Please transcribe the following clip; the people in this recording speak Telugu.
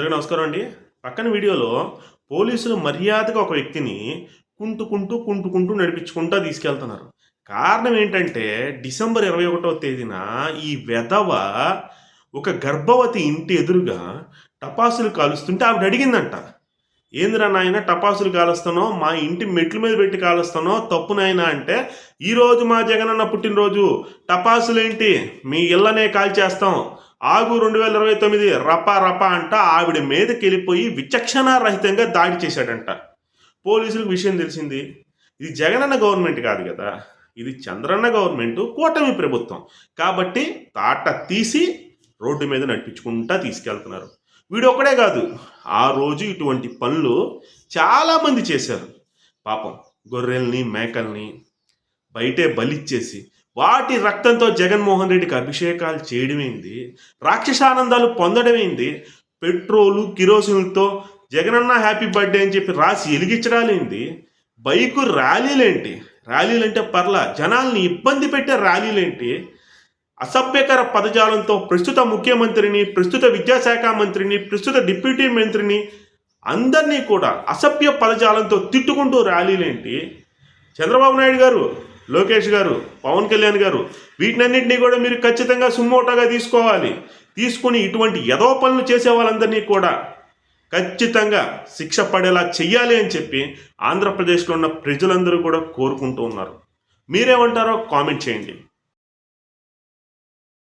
అందరికీ నమస్కారం అండి. పక్కన వీడియోలో పోలీసులు మర్యాదగా ఒక వ్యక్తిని కుంటుకుంటూ కుంటుకుంటూ నడిపించుకుంటూ తీసుకెళ్తున్నారు. కారణం ఏంటంటే డిసెంబర్ ఇరవై ఒకటవ తేదీన ఈ వెధవ ఒక గర్భవతి ఇంటి ఎదురుగా టపాసులు కాలుస్తుంటే ఆవిడ అడిగిందంట. ఏందిరా నాయన టపాసులు కాలుస్తానో మా ఇంటి మెట్ల మీద పెట్టి కాలుస్తానో తప్పు నాయన అంటే ఈరోజు మా జగనన్న పుట్టినరోజు. టపాసులేంటి? మీ ఇళ్ళనే కాల్చేస్తాం. ఆగు రెండు వేల ఇరవై తొమ్మిది రప రప అంట ఆవిడ మీదకి వెళ్ళిపోయి విచక్షణారహితంగా దాడి చేశాడంట. పోలీసులకు విషయం తెలిసింది ఇది జగనన్న గవర్నమెంట్ కాదు కదా ఇది చంద్రన్న గవర్నమెంట్ కూటమి ప్రభుత్వం. కాబట్టి తాట తీసి రోడ్డు మీద నడిపించుకుంటా తీసుకెళ్తున్నారు. వీడొక్కడే కాదు ఆ రోజు ఇటువంటి పనులు చాలామంది చేశారు. పాపం గొర్రెల్ని మేకల్ని బయటే బలిచ్చేసి వాటి రక్తంతో జగన్మోహన్ రెడ్డికి అభిషేకాలు చేయడమేంది? రాక్షసానందాలు పొందడమేంది? పెట్రోలు కిరోసిన్లతో జగనన్న హ్యాపీ బర్త్డే అని చెప్పి రాసి ఎలిగించడాలేంది? బైకు ర్యాలీలేంటి? ర్యాలీలంటే పర్లా జనాల్ని ఇబ్బంది పెట్టే ర్యాలీలేంటి? అసభ్యకర పదజాలంతో ప్రస్తుత ముఖ్యమంత్రిని ప్రస్తుత విద్యాశాఖ మంత్రిని ప్రస్తుత డిప్యూటీ మంత్రిని అందరినీ కూడా అసభ్య పదజాలంతో తిట్టుకుంటూ ర్యాలీలేంటి? చంద్రబాబు నాయుడు గారు లోకేష్ గారు పవన్ కళ్యాణ్ గారు వీటినన్నింటినీ కూడా మీరు ఖచ్చితంగా సుమ్మోటాగా తీసుకోవాలి. తీసుకుని ఇటువంటి యదో పనులు చేసే వాళ్ళందరినీ కూడా ఖచ్చితంగా శిక్ష పడేలా చెయ్యాలి అని చెప్పి ఆంధ్రప్రదేశ్లో ఉన్న ప్రజలందరూ కూడా కోరుకుంటూ ఉన్నారు. మీరేమంటారో కామెంట్ చేయండి.